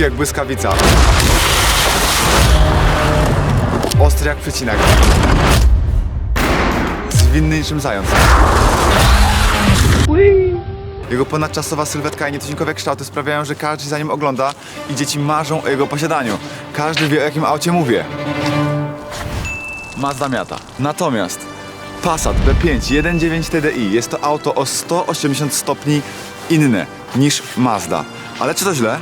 Szybki jak błyskawica. Ostry jak przecinak. Zwinny niczym zając. Jego ponadczasowa sylwetka i nietuzinkowe kształty sprawiają, że każdy za nim ogląda i dzieci marzą o jego posiadaniu. Każdy wie o jakim aucie mówię. Mazda Miata. Natomiast Passat B5 1.9 TDI jest to auto o 180 stopni inne niż Mazda. Ale czy to źle?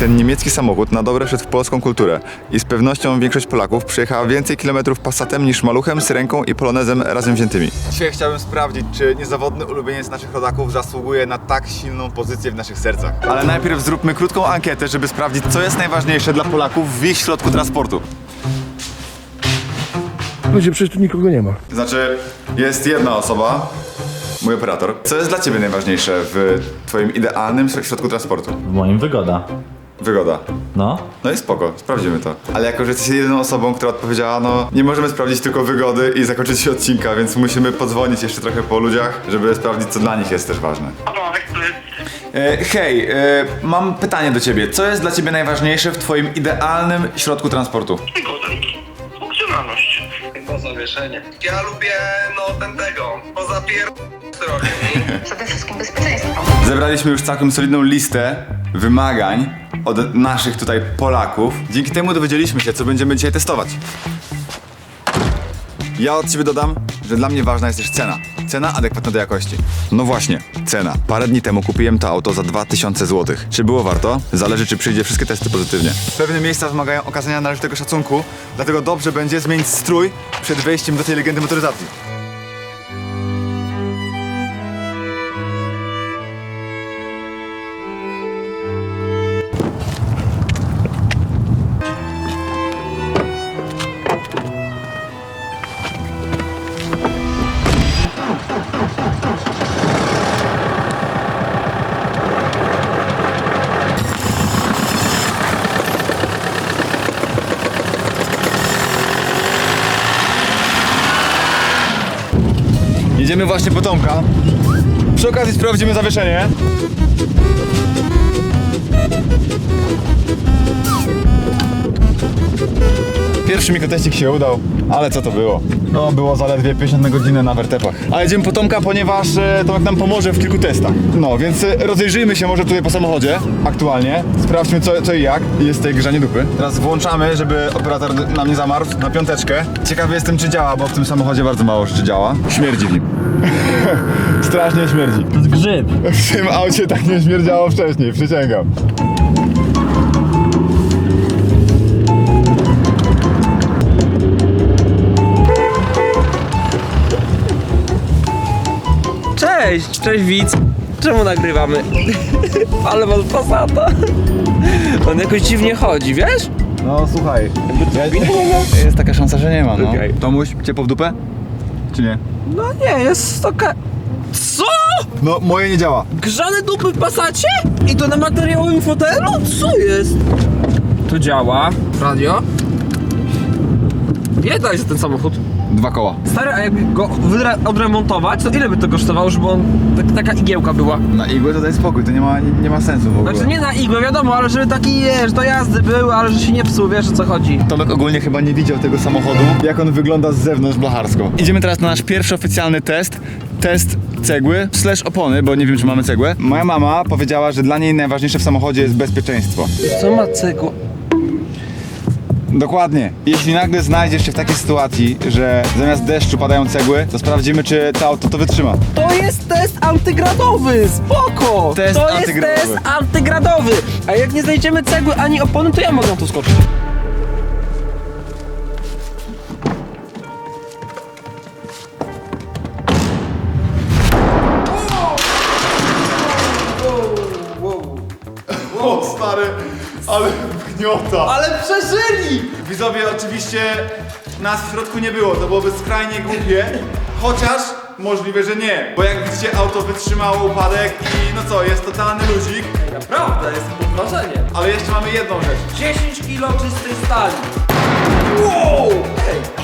Ten niemiecki samochód na dobre wszedł w polską kulturę i z pewnością większość Polaków przejechała więcej kilometrów Passatem niż Maluchem, Syrenką i Polonezem razem wziętymi. Dzisiaj chciałbym sprawdzić, czy niezawodny ulubieniec naszych rodaków zasługuje na tak silną pozycję w naszych sercach. Ale najpierw zróbmy krótką ankietę, żeby sprawdzić, co jest najważniejsze dla Polaków w ich środku transportu. Ludzie, przecież tu nikogo nie ma. Znaczy, jest jedna osoba, mój operator. Co jest dla ciebie najważniejsze w twoim idealnym środku transportu? W moim wygoda. Wygoda. No. No i spoko, sprawdzimy to. Ale jako, że jesteś jedyną osobą, która odpowiedziała, no nie możemy sprawdzić tylko wygody i zakończyć odcinka, więc musimy podzwonić jeszcze trochę po ludziach, żeby sprawdzić, co dla nich jest też ważne. Tak, E, hej, e, mam pytanie do ciebie. Co jest dla ciebie najważniejsze w twoim idealnym środku transportu? wygoda. Funkcjonalność. Po zawieszenie. Ja lubię, no, ten tego. Poza pier... Przede wszystkim bezpieczeństwo. Zebraliśmy już całkiem solidną listę wymagań od naszych tutaj Polaków. Dzięki temu dowiedzieliśmy się, co będziemy dzisiaj testować. Ja od ciebie dodam, że dla mnie ważna jest też cena. Cena adekwatna do jakości. No właśnie, cena. Parę dni temu kupiłem to auto za 2000 zł. Czy było warto? Zależy, czy przyjdzie wszystkie testy pozytywnie. Pewne miejsca wymagają okazania należytego szacunku, dlatego dobrze będzie zmienić strój przed wejściem do tej legendy motoryzacji. Właśnie po Tomka. Przy okazji sprawdzimy zawieszenie. Pierwszy mikroteścik się udał, ale co to było? No, było zaledwie 50 na godzinę na wertepach. A jedziemy po Tomka, ponieważ e, Tomek nam pomoże w kilku testach. No, więc e, rozejrzyjmy się może tutaj po samochodzie aktualnie. Sprawdźmy co, co i jak. Jest tej grzanie dupy. Teraz włączamy, żeby operator nam nie zamarł na piąteczkę. Ciekawy jestem, czy działa, bo w tym samochodzie bardzo mało rzeczy działa. Śmierdzi w nim. Strasznie śmierdzi. To jest grzyb. W tym aucie tak nie śmierdziało wcześniej, przysięgam. Cześć, cześć widz. Czemu nagrywamy? Ale mam Passata. On jakoś dziwnie chodzi, wiesz? No słuchaj, jest taka szansa, że nie ma, no. Okej. Tomuś, ciepło w dupę? Czy nie? No nie, jest okej. Co? No, moje nie działa. Grzane dupy w Passacie? I to na materiałowym fotelu? Co jest? Tu działa. Radio. Ile dałeś za ten samochód? Dwa koła. Stary, a jak go wydre- odremontować, to ile by to kosztowało, żeby on tak, taka igiełka była? Na igłę to daj spokój, to nie ma, nie, nie ma sensu w ogóle. Znaczy nie na igłę, wiadomo, ale żeby taki, wiesz, do jazdy był, ale że się nie psuł, wiesz o co chodzi. Tomek ogólnie chyba nie widział tego samochodu, jak on wygląda z zewnątrz blacharsko. Idziemy teraz na nasz pierwszy oficjalny test. Test cegły slash opony, bo nie wiem, czy mamy cegłę. Moja mama powiedziała, że dla niej najważniejsze w samochodzie jest bezpieczeństwo. Co ma cegła? Dokładnie. Jeśli nagle znajdziesz się w takiej sytuacji, że zamiast deszczu padają cegły, to sprawdzimy, czy to auto to wytrzyma. To jest test antygradowy, spoko! Test to antygradowy. jest test antygradowy! A jak nie znajdziemy cegły ani opony, to ja mogę na to skoczyć. Ale przeżyli! Widzowie, oczywiście nas w środku nie było, to byłoby skrajnie głupie, chociaż możliwe, że nie. Bo jak widzicie, auto wytrzymało upadek i no co, jest totalny luzik, Naprawdę, jestem pod wrażeniem. ale jeszcze mamy jedną rzecz. 10 kilo czystej stali. Wow! Ej,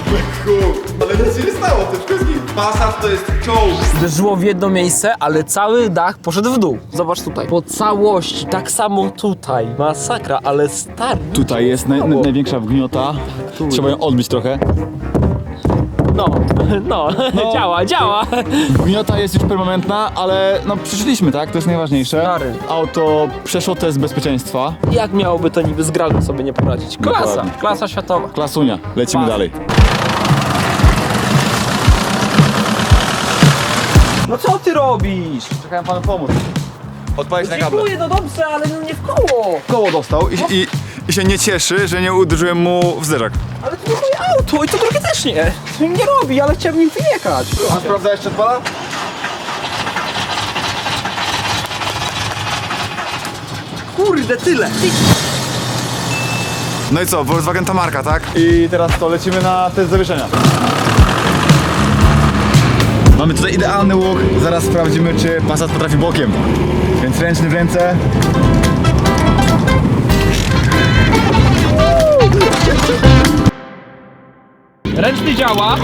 Ale nic się nie stało, to wszystko jest Passat to jest czołg. Uderzyło w jedno miejsce, ale cały dach poszedł w dół. Zobacz tutaj. Po całości, tak samo tutaj. Masakra, ale stary. Tutaj jest naj, naj, największa wgniota. Trzeba ją odbić trochę. No, no, działa, działa. Wgniota jest już permanentna, ale no przyszliśmy, tak? To jest najważniejsze. Stary. Auto przeszło test bezpieczeństwa. Jak miałoby to niby z Gralem sobie nie poradzić? Klasa, Dokładnie. klasa światowa. Klasunia. Lecimy Pa. dalej. No co ty robisz? Czekałem panu pomóc. Odpalić na kable. Dziękuję, no dobrze, ale no nie w koło. Koło dostał i, i, i się nie cieszy, że nie uderzyłem mu w zderzak. Ale to nie moje auto i to drugie też nie. To nie robi, ale chciałbym nim wyjechać. A sprawdza jeszcze odpala? Kurde, tyle. No i co, Volkswagen to marka, tak? I teraz to, lecimy na test zawieszenia. Mamy tutaj idealny łuk, zaraz sprawdzimy czy Passat potrafi bokiem. Więc ręczny w ręce. Ręczny działa,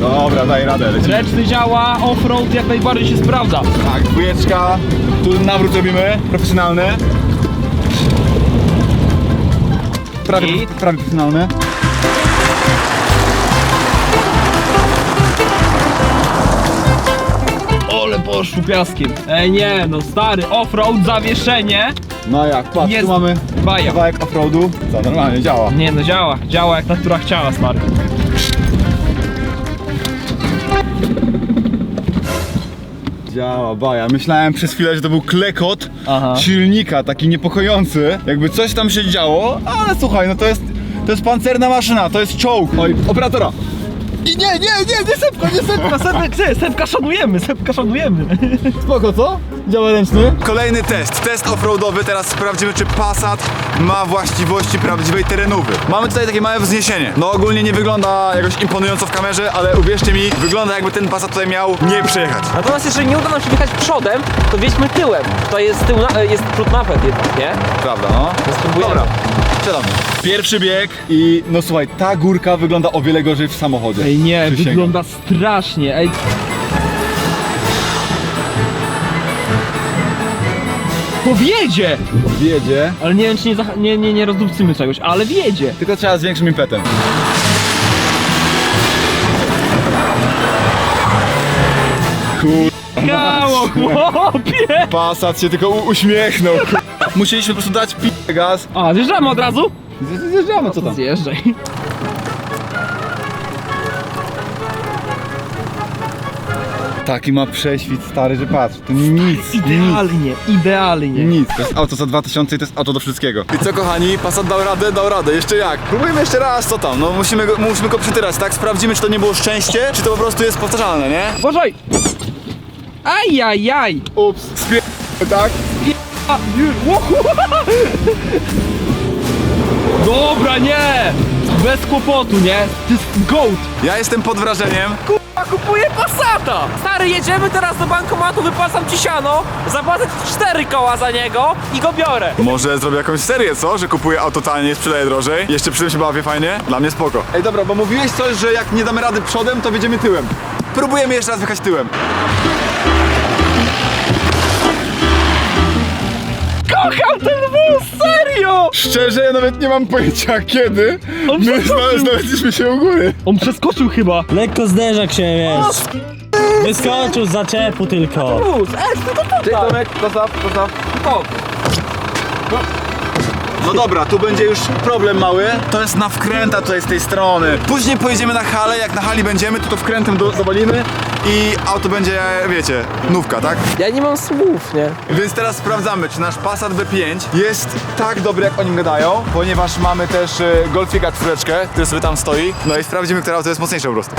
Dobra, daj radę, lecimy. ręczny działa, offroad jak najbardziej się sprawdza. Tak, dwójeczka, tu nawrót robimy, profesjonalny. Prawie, I? prawie profesjonalny. Poszło piaskiem. Ej nie, no stary, offroad, zawieszenie. No jak, patrz, Jest tu mamy baja. kawałek offroadu. Co, normalnie działa. Nie no działa, działa jak natura chciała stary. Działa, baja. Myślałem przez chwilę, że to był klekot Aha. silnika, taki niepokojący. Jakby coś tam się działo, ale słuchaj, no to jest, to jest pancerna maszyna, to jest czołg. Oj, operatora. I nie, nie, nie, nie sepka, nie sepka. Sepka, gdzie? Sepka szanujemy, sepka szanujemy. Spoko, co? Działa ręczny. Kolejny test, test offroadowy. Teraz sprawdzimy, czy Passat ma właściwości prawdziwej terenówy. Mamy tutaj takie małe wzniesienie. No ogólnie nie wygląda jakoś imponująco w kamerze, ale uwierzcie mi, wygląda jakby ten Passat tutaj miał nie przejechać. Natomiast jeżeli nie uda nam się wjechać przodem, to wjedźmy tyłem. To jest tył, na, jest przód napęd jednak, nie? Prawda, no. Spróbujemy. Dobra, siadamy. Pierwszy bieg i no słuchaj, ta górka wygląda o wiele gorzej w samochodzie. Ej nie, Przysięgam. wygląda strasznie. Ej, to wiedzie! Wiedzie, Ale nie wiem, czy nie, zah- nie, nie, nie rozdupcymy czegoś, ale wiedzie. tylko trzeba z większym impetem. Kur... Kało, chłopie! Passat się tylko u- uśmiechnął. Musieliśmy po prostu dać pi gaz. A, zjeżdżamy od razu? Zje- Zjeżdżamy, co tam? Zjeżdżaj. Taki ma prześwit stary, że patrz, to nic, nic. Idealnie, idealnie. Nic, to jest auto za 2000 i to jest auto do wszystkiego. I co kochani, Passat dał radę, dał radę, jeszcze jak? Próbujmy jeszcze raz, co tam, no musimy go, musimy go przytyrać, tak? Sprawdzimy, czy to nie było szczęście, czy to po prostu jest powtarzalne, nie? Uważaj! Ajajaj! Ups, spie... tak? A, już, łochu! Dobra, nie! Bez kłopotu, nie? To jest goat! Ja jestem pod wrażeniem. Kurwa, kupuję Passata! Stary, jedziemy teraz do bankomatu, wypłacam ci siano, zapłacę ci cztery koła za niego i go biorę. Może zrobię jakąś serię, co? Że kupuję auto i sprzedaję drożej. Jeszcze przy tym się bawię fajnie. Dla mnie spoko. Ej, dobra, bo mówiłeś coś, że jak nie damy rady przodem, to wjedziemy tyłem. Próbujemy jeszcze raz wjechać tyłem. Kocham ten wóz, serio! Szczerze, ja nawet nie mam pojęcia kiedy. On My przeskoczył. znaleźliśmy się u góry. On przeskoczył chyba. Lekko zderzak się, wiesz. Wyskoczył z zaczepu tylko. Wóz, ej, tylko tutaj. Tomek, postaw, postaw. O, No dobra, tu będzie już problem mały. To jest na wkręta tutaj z tej strony. Później pojedziemy na halę, jak na hali będziemy, to to wkrętem do, dowalimy i auto będzie, wiecie, nówka, tak? Ja nie mam słów, nie? Więc teraz sprawdzamy, czy nasz Passat B5 jest tak dobry, jak o nim gadają, ponieważ mamy też y, Golfika czwóreczkę, który sobie tam stoi. No i sprawdzimy, które auto jest mocniejsze po prostu.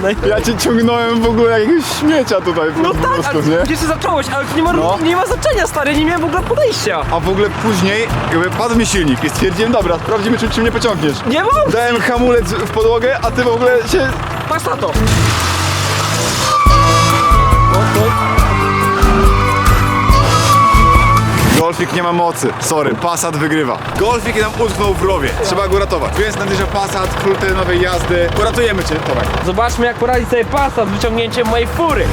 Żadnej. Ja cię ciągnąłem w ogóle jakiegoś śmiecia tutaj po No tak, prostu, ale nie? gdzie się zacząłeś, ale to nie ma, No. nie ma znaczenia, stary, nie miałem w ogóle podejścia. A w ogóle później jakby padł mi silnik i stwierdziłem, dobra, sprawdzimy czy, czy mnie pociągniesz. Nie mam! Dałem hamulec w podłogę, a ty w ogóle się... Patrz na to! Golfik nie ma mocy. Sorry, Passat wygrywa. Golfik nam utknął w rowie. Trzeba go ratować. Więc nadjeżdża Passat, król terenowej jazdy. Poratujemy cię, Tomek. Zobaczmy jak poradzi sobie Passat z wyciągnięciem mojej fury.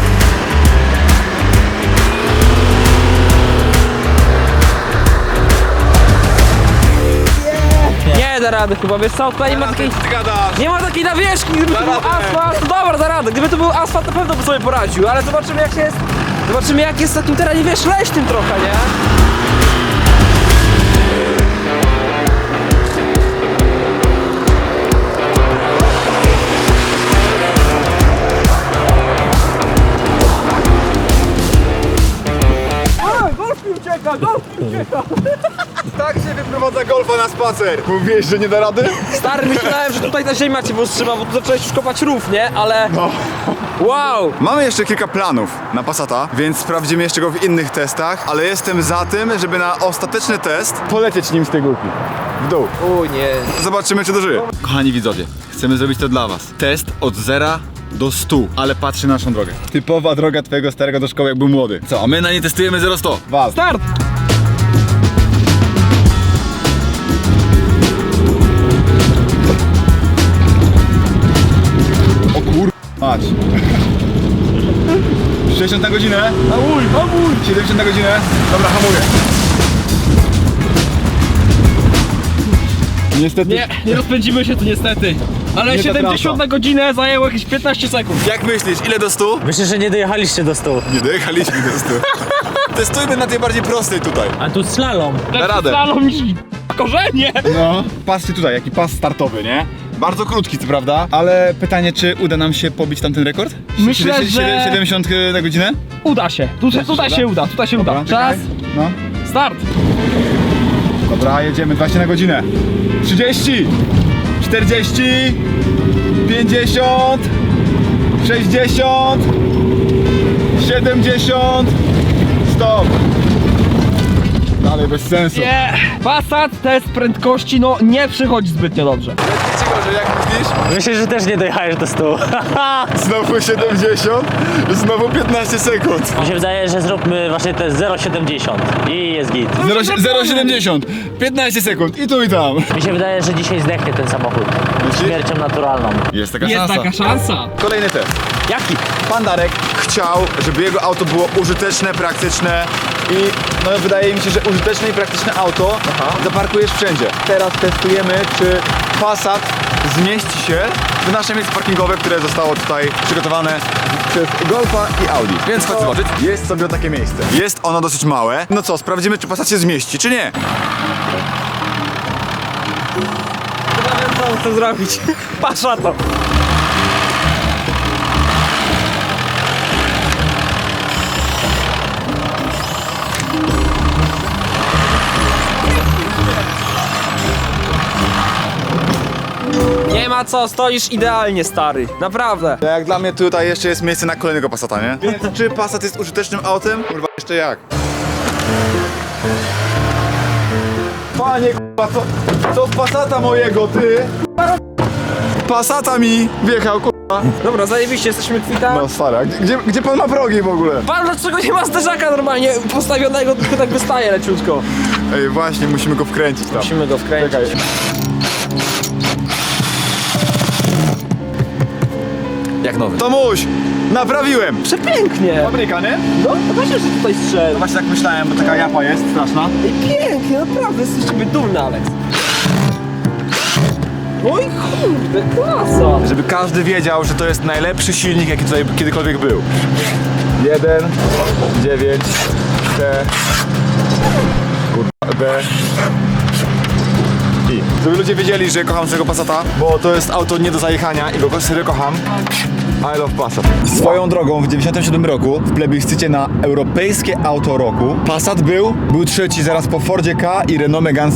Nie da rady chyba, wiesz co, tutaj nie ma takiej... Ty gadasz. Nie ma takiej nawierzchni, gdyby to Da był radę. asfalt, to dobra, da radę. Gdyby to był asfalt, to pewno by sobie poradził, ale zobaczymy jak się jest... Zobaczymy jak jest w takim terenie, wiesz, leśnym trochę, nie? Spacer. Mówiłeś, że nie da rady? Stary, myślałem, że tutaj ta ziemia cię powstrzyma, bo tu zacząłeś już kopać rów, nie? Ale... No. Wow! Mamy jeszcze kilka planów na Passata, więc sprawdzimy jeszcze go w innych testach, ale jestem za tym, żeby na ostateczny test polecieć nim z tej górki. W dół. O nie. Zobaczymy, czy dożyje. Kochani widzowie, chcemy zrobić to dla was. Test od zera do 100, ale patrzy na naszą drogę. Typowa droga twojego starego do szkoły, jak był młody. Co, a my na niej testujemy 0-100. Was. Start! Patrz. 60 na godzinę. Hamuj, hamuj! 70 na godzinę. Dobra, hamuję. Niestety. Nie, nie rozpędzimy się tu niestety. Ale Nie ta 70 trasa. na godzinę zajęło jakieś 15 sekund. Jak myślisz, ile do 100? Myślę, że nie dojechaliście do stołu. Nie dojechaliśmy do 100. Testujmy na tej bardziej prostej tutaj. A tu slalom. Da radę. Slalom niż korzenie! No. Patrzcie tutaj, jaki pas startowy, nie? Bardzo krótki, co prawda, ale pytanie, czy uda nam się pobić tamten rekord? Myślę, Sie- sie- że- 70 na godzinę? Uda się, tutaj, tutaj się uda, tutaj się uda. Czas, czekaj. No. start! Dobra, jedziemy, 20 na godzinę. 30, 40, 50, 60, 70, stop. Dalej bez sensu. Nie! Passat, test prędkości, no nie przychodzi zbytnio dobrze. Że jak myślisz? Myślę, że też nie dojechałeś do stołu. Znowu 70, znowu 15 sekund. Mi się wydaje, że zróbmy właśnie te 0,70 i jest git. 0,70, 15 sekund i tu i tam. Mi się wydaje, że dzisiaj zdechnie ten samochód. Myślisz? Śmiercią naturalną. Jest taka Jest szansa. taka szansa. Kolejny test. Jaki? Pan Darek chciał, żeby jego auto było użyteczne, praktyczne i no wydaje mi się, że użyteczne i praktyczne auto zaparkujesz wszędzie. Teraz testujemy, czy Passat zmieści się w nasze miejsce parkingowe, które zostało tutaj przygotowane przez Golfa i Audi. Więc chodź zobaczyć. Jest sobie takie miejsce. Jest ono dosyć małe. No co, sprawdzimy, czy Passat się zmieści, czy nie. Chyba wiem co on chce zrobić. Patrz na to. Nie ma co, stoisz idealnie stary, naprawdę. Jak dla mnie tutaj jeszcze jest miejsce na kolejnego Passata, nie? Więc czy Passat jest użytecznym autem? Kurwa, jeszcze jak? Panie kurwa, co, co w Passata mojego, ty? Passata mi wjechał, kurwa. Dobra, zajebiście, jesteśmy kwita. No stara, gdzie, gdzie, gdzie pan ma progi w ogóle? Pan dlaczego nie ma zderzaka normalnie postawionego, tylko tak wystaje leciutko. Ej, właśnie, musimy go wkręcić tam. Musimy go wkręcić. Czekaj. Jak nowy. Tomuś, naprawiłem. Przepięknie! Fabryka, nie? No, to właśnie, że tutaj strzelił. Właśnie tak myślałem, bo taka japa jest straszna. Pięknie, naprawdę, jesteś z ciebie dumny, Alex. Oj kurde, klasa! Żeby każdy wiedział, że to jest najlepszy silnik, jaki tutaj kiedykolwiek był. 1, 9, T, kurwa, B, i. Żeby ludzie wiedzieli, że kocham swojego Passata, bo to jest auto nie do zajechania i go serio kocham. I love Passat. Swoją drogą w 97 roku w plebiscycie na europejskie auto roku Passat był, był trzeci zaraz po Fordzie K i Renault Megane.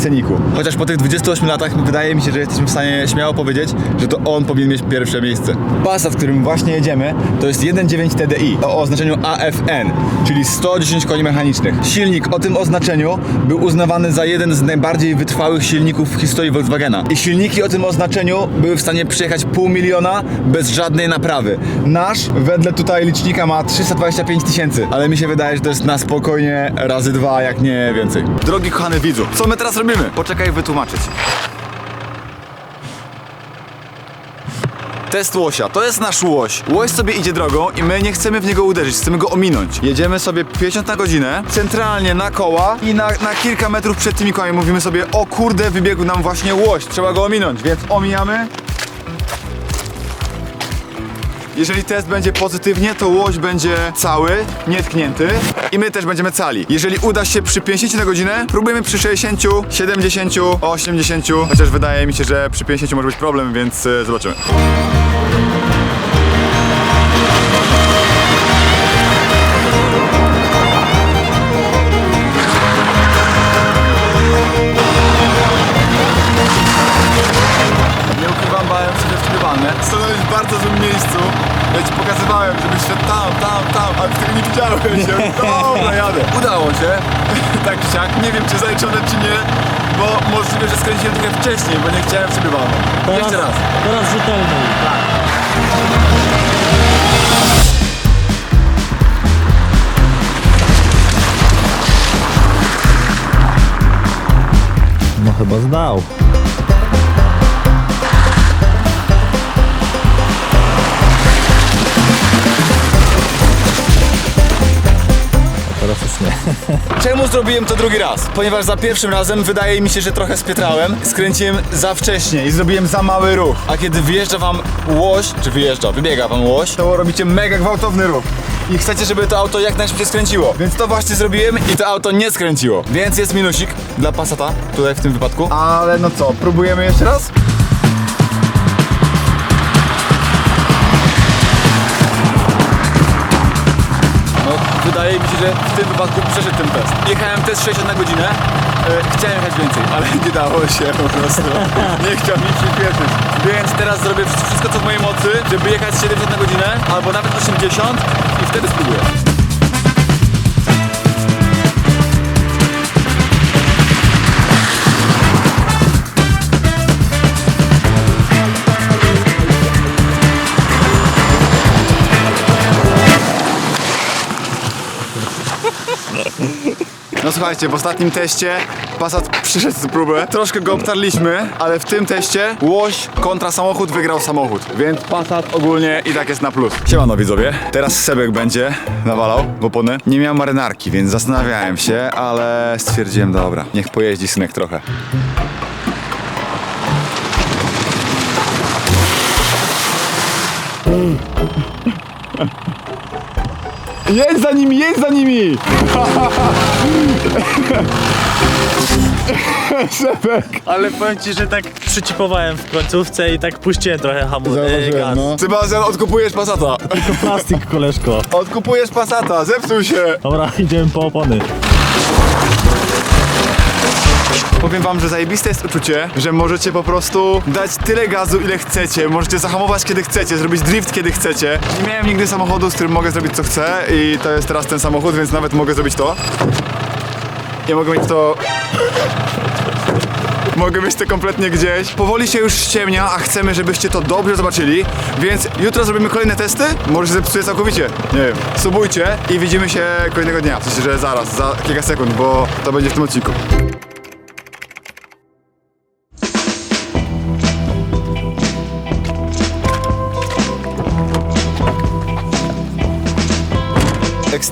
Chociaż po tych 28 latach wydaje mi się, że jesteśmy w stanie śmiało powiedzieć, że to on powinien mieć pierwsze miejsce. Passat, którym właśnie jedziemy, to jest 1.9 TDI o oznaczeniu AFN, czyli 110 koni mechanicznych. Silnik o tym oznaczeniu był uznawany za jeden z najbardziej wytrwałych silników w historii Volkswagena. I silniki o tym oznaczeniu były w stanie przejechać pół miliona bez żadnej naprawy. Nasz wedle tutaj licznika ma 325 tysięcy, ale mi się wydaje, że to jest na spokojnie razy dwa, jak nie więcej. Drogi kochany widzu, co my teraz robimy? Poczekaj wytłumaczyć. Test łosia. To jest nasz łoś. Łoś sobie idzie drogą i my nie chcemy w niego uderzyć, chcemy go ominąć. Jedziemy sobie 50 na godzinę, centralnie na koła i na, na kilka metrów przed tymi kołami mówimy sobie o kurde, wybiegł nam właśnie łoś, trzeba go ominąć, więc omijamy. Jeżeli test będzie pozytywnie, to łoś będzie cały, nietknięty i my też będziemy cali. Jeżeli uda się przy 50 na godzinę, próbujemy przy 60, 70, 80, chociaż wydaje mi się, że przy 50 może być problem, więc e, zobaczymy. Drugi raz? Ponieważ za pierwszym razem wydaje mi się, że trochę spietrałem. Skręciłem za wcześnie i zrobiłem za mały ruch. A kiedy wyjeżdża wam łoś, czy wyjeżdża, wybiega wam łoś, to robicie mega gwałtowny ruch. I chcecie, żeby to auto jak najszybciej skręciło. Więc to właśnie zrobiłem i to auto nie skręciło. Więc jest minusik dla Passata, tutaj w tym wypadku. Ale no co, próbujemy jeszcze raz? Wydaje mi się, że w tym wypadku przeszedł ten test. Jechałem test 60 na godzinę, e, chciałem jechać więcej, ale nie dało się po prostu. Nie chciał mi przyspieszyć. Więc teraz zrobię wszystko co w mojej mocy, żeby jechać 70 na godzinę, albo nawet 80 i wtedy spróbuję. No słuchajcie, w ostatnim teście Passat przyszedł z próbę. Troszkę go obtarliśmy, ale w tym teście łoś kontra samochód wygrał samochód. Więc Passat ogólnie i tak jest na plus. Siemano widzowie. Teraz Sebek będzie nawalał w opony. Nie miałem marynarki, więc zastanawiałem się, ale stwierdziłem, dobra, niech pojeździ synek trochę. Jedź za nimi, jedź za nimi! Sebek! Ale powiem ci, że tak przycipowałem w końcówce i tak puściłem trochę hamulec. gaz. Sebastian, odkupujesz Passata. Tylko plastik, koleżko. Odkupujesz Passata, zepsuł się. Dobra, idziemy po opony. Powiem wam, że zajebiste jest uczucie, że możecie po prostu dać tyle gazu, ile chcecie. Możecie zahamować, kiedy chcecie, zrobić drift, kiedy chcecie. Nie miałem nigdy samochodu, z którym mogę zrobić, co chcę i to jest teraz ten samochód, więc nawet mogę zrobić to. Nie mogę mieć to... Mogę mieć to kompletnie gdzieś. Powoli się już ściemnia, a chcemy, żebyście to dobrze zobaczyli. Więc jutro zrobimy kolejne testy. Może się zepsuje całkowicie. Nie wiem. Subujcie i widzimy się kolejnego dnia. W sensie, że zaraz, za kilka sekund, bo to będzie w tym odcinku.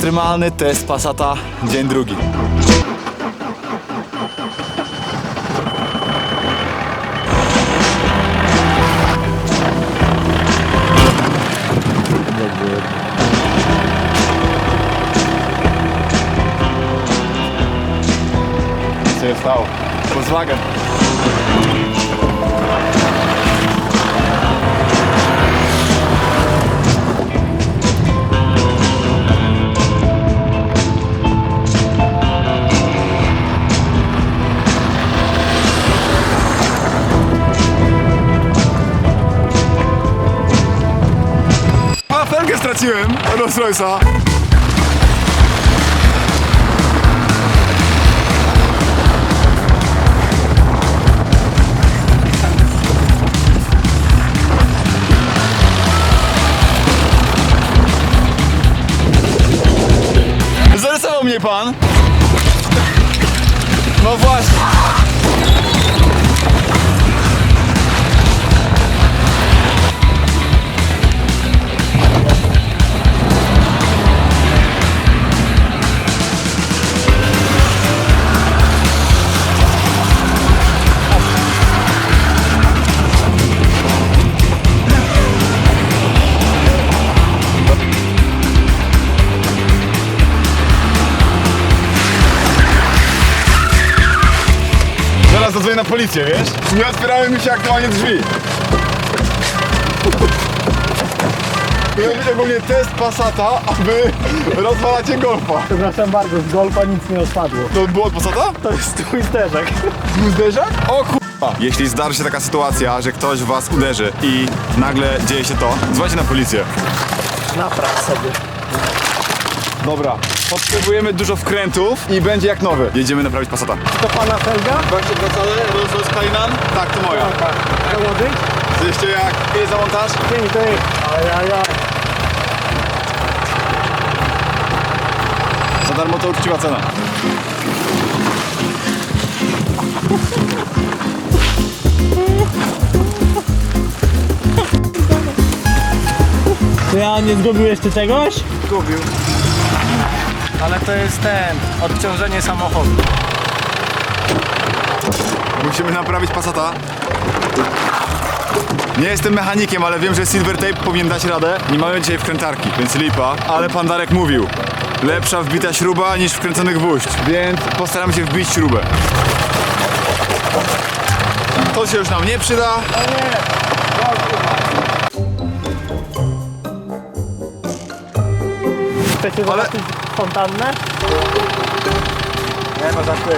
ekstremalny test Passata, dzień drugi. Co się stało? Volkswagen. Rolls Royce'a. Zarysował mnie pan! No właśnie! Zaraz zadzwonię na policję, wiesz? Nie otwierały mi się aktualnie drzwi. Miał być ogólnie test Passata, a wy rozwalacie golfa. Przepraszam bardzo, z golfa nic nie odpadło. To było od Passata? To jest twój zderzak. Zderzak? O kurwa! Jeśli zdarzy się taka sytuacja, że ktoś w was uderzy i nagle dzieje się to, dzwońcie na policję. Napraw sobie. Dobra, potrzebujemy dużo wkrętów i będzie jak nowy. Jedziemy naprawić Passata. To pana Felga? Właśnie wracamy, Rolls Royce Kalinan? Tak, to moja. Założyć? Jeszcze jak? Ile za montaż? Dzień ty. Ajajaj. Za darmo to uczciwa cena. Czy ja nie zgubił jeszcze czegoś? Gubił. Ale to jest ten, odciążenie samochodu. Musimy naprawić Passata. Nie jestem mechanikiem, ale wiem, że Silver Tape powinien dać radę. Nie mamy dzisiaj wkrętarki, więc lipa. Ale pan Darek mówił, lepsza wbita śruba niż wkręcony gwóźdź, więc postaram się wbić śrubę. To się już nam nie przyda. Chcecie Ale- zobaczyć fontannę?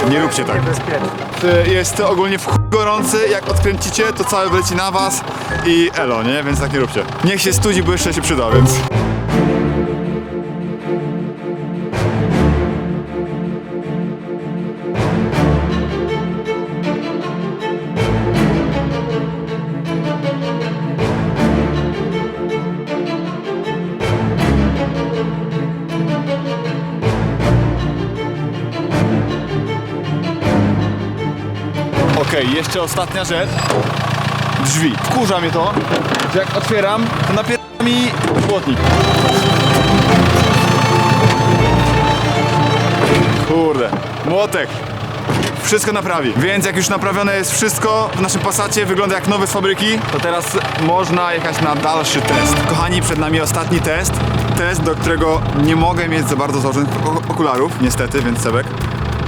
Nie, róbcie tak. Niebezpiecznie. Y, Jest ogólnie w chuj gorący, jak odkręcicie, to całe wleci na was i elo, nie? Więc tak nie róbcie. Niech się studzi, bo jeszcze się przyda, więc... Okej, jeszcze ostatnia rzecz. Drzwi. Wkurza mnie to, że jak otwieram, to napiera mi błotnik. Kurde, młotek. Wszystko naprawi. Więc jak już naprawione jest wszystko w naszym Passacie, wygląda jak nowy z fabryki, to teraz można jechać na dalszy test. Kochani, przed nami ostatni test. Test, do którego nie mogę mieć za bardzo założonych ok- okularów, niestety, więc Sebek.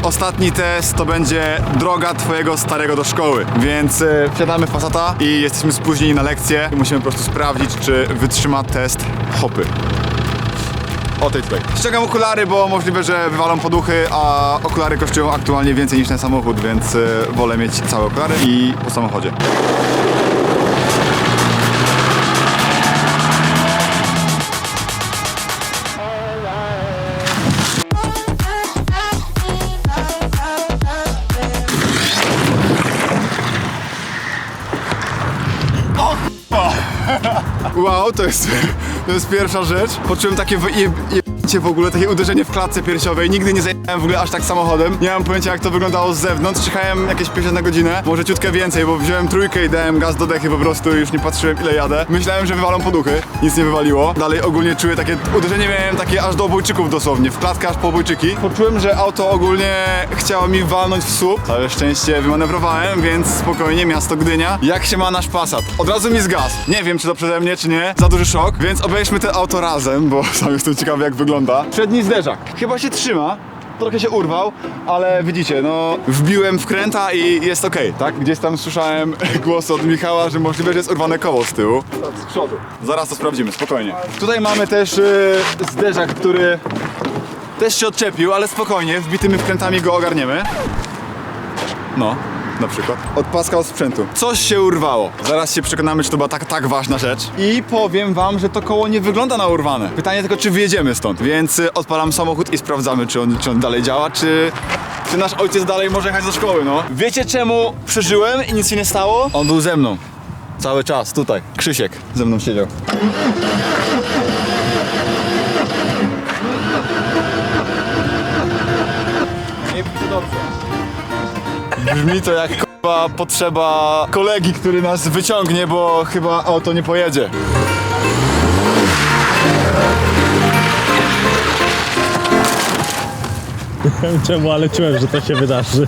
Ostatni test to będzie droga twojego starego do szkoły, więc y, wsiadamy w Passata i jesteśmy spóźnieni na lekcję i musimy po prostu sprawdzić, czy wytrzyma test hopy. O tej tutaj. Ściągam okulary, bo możliwe, że wywalą poduchy, a okulary kosztują aktualnie więcej niż ten samochód, więc y, wolę mieć całe okulary i po samochodzie. Wow, to jest, to jest pierwsza rzecz. Poczułem takie w ogóle, takie uderzenie w klatce piersiowej. Nigdy nie zajechałem w ogóle aż tak samochodem. Nie mam pojęcia jak to wyglądało z zewnątrz. Czekałem jakieś 50 na godzinę, może ciutkę więcej, bo wziąłem trójkę i dałem gaz do dechy po prostu i już nie patrzyłem ile jadę. Myślałem, że wywalą poduchy, nic nie wywaliło. Dalej ogólnie czuję takie uderzenie miałem takie aż do obojczyków dosłownie, w klatkę aż po obojczyki. Poczułem, że auto ogólnie chciało mi walnąć w słup. Całe szczęście wymanewrowałem, więc spokojnie, miasto Gdynia. Jak się ma nasz Passat? Od razu mi zgasł. Nie wiem, czy to przeze mnie, czy nie. Za duży szok, więc obejrzmy to auto razem, bo sam jestem ciekawy jak wygląda. Przedni zderzak. Chyba się trzyma. trochę się urwał, ale widzicie, no wbiłem wkręta i jest okej, tak? Gdzieś tam słyszałem głos od Michała, że możliwe, że jest urwane koło z tyłu. Z przodu. Zaraz to sprawdzimy, spokojnie. Tutaj mamy też y, zderzak, który też się odczepił, ale spokojnie, wbitymi wkrętami go ogarniemy. No, na przykład. Od paska od sprzętu. Coś się urwało. Zaraz się przekonamy, czy to była tak, tak ważna rzecz. I powiem wam, że to koło nie wygląda na urwane. Pytanie tylko, czy wyjedziemy stąd. Więc y, odpalam samochód i sprawdzamy, czy on, czy on dalej działa, czy... Czy nasz ojciec dalej może jechać do szkoły, no? Wiecie czemu przeżyłem i nic się nie stało? On był ze mną. Cały czas, tutaj. Krzysiek ze mną siedział. Brzmi to jak k***a potrzeba kolegi, który nas wyciągnie, bo chyba auto nie pojedzie. Nie wiem czemu, ale czułem, że to się wydarzy.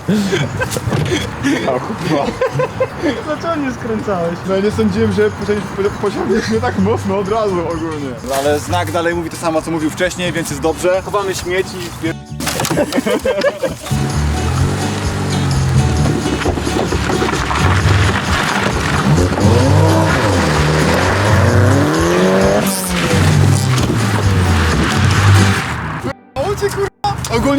Dlaczego nie skręcałeś? No ja nie sądziłem, że pociągniesz mnie tak mocno od razu ogólnie. No ale znak dalej mówi to samo, co mówił wcześniej, więc jest dobrze. Chowamy śmieci i.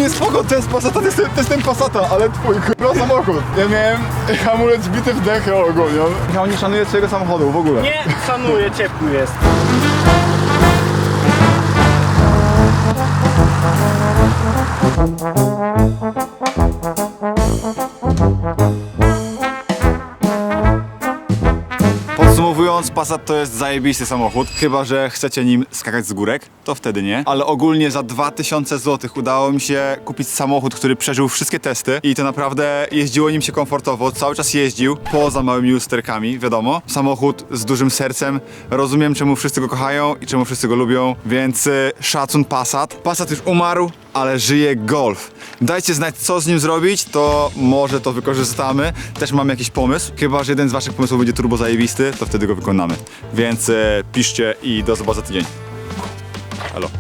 Ogólnie spoko, to jest Passata, to jest, to jest ten Passata, ale twój kurwa samochód. Ja miałem hamulec zbity w dechę ogólnie. Michał nie szanuje swojego samochodu w ogóle. Nie szanuję, ciepły jest. Podsumowując, Passat to jest zajebisty samochód, chyba że chcecie nim skakać z górek, to wtedy nie. Ale ogólnie za 2000 zł udało mi się kupić samochód, który przeżył wszystkie testy i to naprawdę jeździło nim się komfortowo, cały czas jeździł, poza małymi lusterkami, wiadomo. Samochód z dużym sercem, rozumiem czemu wszyscy go kochają i czemu wszyscy go lubią, więc y, szacun Passat. Passat już umarł, ale żyje Golf. Dajcie znać, co z nim zrobić, to może to wykorzystamy. Też mam jakiś pomysł. Chyba, że jeden z waszych pomysłów będzie turbo zajebisty, to wtedy go wykonamy. Więc e, piszcie i do zobaczenia za tydzień. Halo.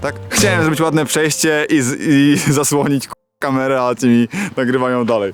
Tak? Chciałem zrobić ładne przejście i, i zasłonić kamerę, a ci mi nagrywają dalej.